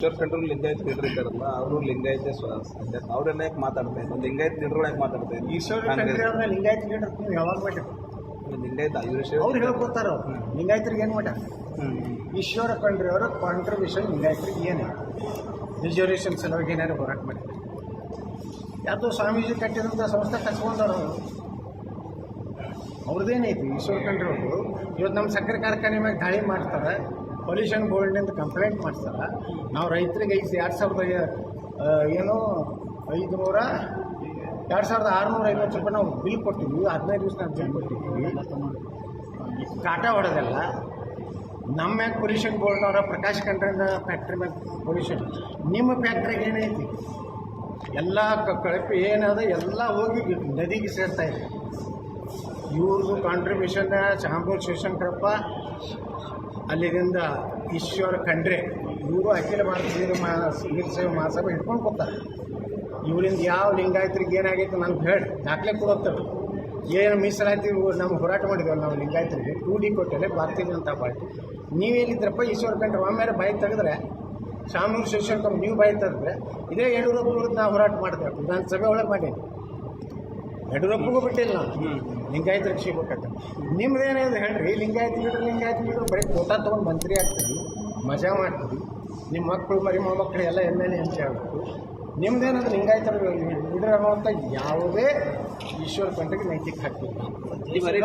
Eshwar control Lingayat leader ಇದ್ದಾರಲ್ಲ ಅವರು ಲಿಂಗಾಯತ ಅವರೆಲ್ಲ ಯಾಕೆ ಮಾತಾಡ್ತಾ ಇದ್ದಾರೆ ಲಿಂಗಾಯತ್ ಲೀಡರ್ ಯಾಕೆ ಮಾತಾಡ್ತಾ ಇದ್ದಾರೆ ಈಶ್ವರ ಲಿಂಗಾಯತ್ ಲೀಡರ್ ನೀವು ಯಾವಾಗ ಮಾಡ್ಯಾರ ಲಿಂಗಾಯತ್ ವೀರಶೈವ ಅವ್ರು ಹೇಳ್ಕೊತಾರ ಲಿಂಗಾಯತ್ರಿಗೆ ಏನು ಮಾಡ್ಯಾರ ಈಶ್ವರ ಕಂಡ್ರಿ ಅವರ ಕಾಂಟ್ರಿಬ್ಯೂಷನ್ ಲಿಂಗಾಯತ್ರಿಗೆ ಏನು. ರಿಸರ್ವೇಷನ್ ಸಲುವಾಗಿ ಏನಾದ್ರು ಹೋರಾಟ ಮಾಡಿದ್ದಾರೆ ಯಾವುದೋ ಸ್ವಾಮೀಜಿ ಕಟ್ಟಿದಂಥ ಸಂಸ್ಥೆ ಕಟ್ಕೊಂಡವ್ರು ಅವರು. ಅವ್ರದ್ದೇನೈತಿ ಈಶ್ವರ ಕಂಡ್ರಿ ಅವರು. ಇವತ್ತು ನಮ್ಮ ಸಕ್ಕರೆ ಕಾರ್ಖಾನೆ ಮ್ಯಾಗ ದಾಳಿ ಮಾಡ್ತಾರೆ. ಪೊಲ್ಯೂಷನ್ ಬೋರ್ಡ್ನಿಂದ ಕಂಪ್ಲೇಂಟ್ ಮಾಡ್ತಾರೆ ನಾವು ರೈತರಿಗೆ ಐದು ಎರಡು ಸಾವಿರದ ಏನು ಐದು ನೂರ ಎರಡು ಸಾವಿರದ ಆರುನೂರ ಐವತ್ತು ರೂಪಾಯಿ ನಾವು ಬಿಲ್ ಕೊಟ್ಟಿದ್ವಿ. ಹದಿನೈದು ದಿವಸ ನಾವು ಬಿಲ್ ಕೊಟ್ಟಿದ್ವಿ. ಕಾಟ ಹೊಡೆದಲ್ಲ. ನಮ್ಮ ಮ್ಯಾಗ ಪೊಲ್ಯೂಷನ್ ಬೋರ್ಡ್ನವರ ಪ್ರಕಾಶ್ ಕಂಡ್ರಿಂದ ಫ್ಯಾಕ್ಟ್ರಿ ಮ್ಯಾಗ ಪೊಲ್ಯೂಷನ್ ನಿಮ್ಮ ಫ್ಯಾಕ್ಟ್ರಿಗೆ ಏನೈತಿ? ಎಲ್ಲ ಕಳಪೆ ಏನದ ಎಲ್ಲ ಹೋಗಿ ನದಿಗೆ ಸೇರ್ತಾ ಇದೆ ಇವ್ರದ್ದು ಕಾಂಟ್ರಿಬ್ಯೂಷನ್ ಚಾಂಬೂರ್ ಶಿವಶಂಕರಪ್ಪ ಅಲ್ಲಿದಿಂದ ಈಶ್ವರ ಖಂಡ್ರೆ ಇವರು ಅಖಿಲ ಭಾರತ ವೀರ ಸೇವೆ ಮಹಾಸಭೆ ಹಿಡ್ಕೊಂಡು ಕೊಡ್ತಾರೆ ಇವರಿಂದ ಯಾವ ಲಿಂಗಾಯತರಿಗೆ ಏನಾಗೈತೆ ನನಗೆ ಹೇಳಿ. ದಾಖಲೆ ಕೊಡುತ್ತವೆ. ಏನು ಮೀಸಲಾತಿ ನಾವು ಹೋರಾಟ ಮಾಡಿದ್ವಲ್ಲ ನಾವು ಲಿಂಗಾಯತರಿಗೆ. ಟೂ ಡಿ ಕೊಟ್ಟಲೆ ಭಾರತೀಯ ಜನತಾ ಪಾರ್ಟಿ. ನೀವೇನಿದ್ರಪ್ಪ ಈಶ್ವರ ಖಂಡ್ರೆ ಆಮೇಲೆ ಬಾಯಿ ತೆಗೆದ್ರೆ ಶಾಮೂರು ಶಿವಶಂಕರ್ ನೀವು ಬಾಯಿ ತೆಗೆದ್ರೆ, ಇದೇ ಯಡಿಯೂರಪ್ಪ ವಿರುದ್ಧ ನಾವು ಹೋರಾಟ ಮಾಡಿದೆ ವಿಧಾನಸಭೆ ಒಳಗೆ ಮಾಡೀನಿ ಯಡಿಯೂರಪ್ಪಗೂ ಬಿಟ್ಟಿಲ್ಲ ನಾವು ಲಿಂಗಾಯತರಿಗೆ ಸಿಗ್ಬೇಕಂತ ಅಂದ್ರೆ ಹೇಳ್ರಿ? ಲಿಂಗಾಯತ ಬಿಡ್ರಿ ಲಿಂಗಾಯತ ಬಿಡ್ರಿ ಬರೀ ಕೋಟಾ ತೊಗೊಂಡು ಮಂತ್ರಿ ಆಗ್ತೀವಿ ಮಜಾ ಮಾಡ್ತೀವಿ ನಿಮ್ಮ ಮಕ್ಕಳು ಮರಿ ಮೊಮ್ಮಕ್ಕಳು ಎಲ್ಲ ಎಂ ಎಲ್ ಎ ಅಂತ ಹೇಳ್ಬೇಕು ನಿಮ್ದೇನಂದ್ರೆ ಲಿಂಗಾಯತರ ಲೀಡರ್ ಅನ್ನುವಂಥ ಯಾವುದೇ ಈಶ್ವರ ಕಂಡ್ರಿಗೆ ನೈತಿಕ ಹಾಕ್ತಿಲ್ಲ ಬಾರಿ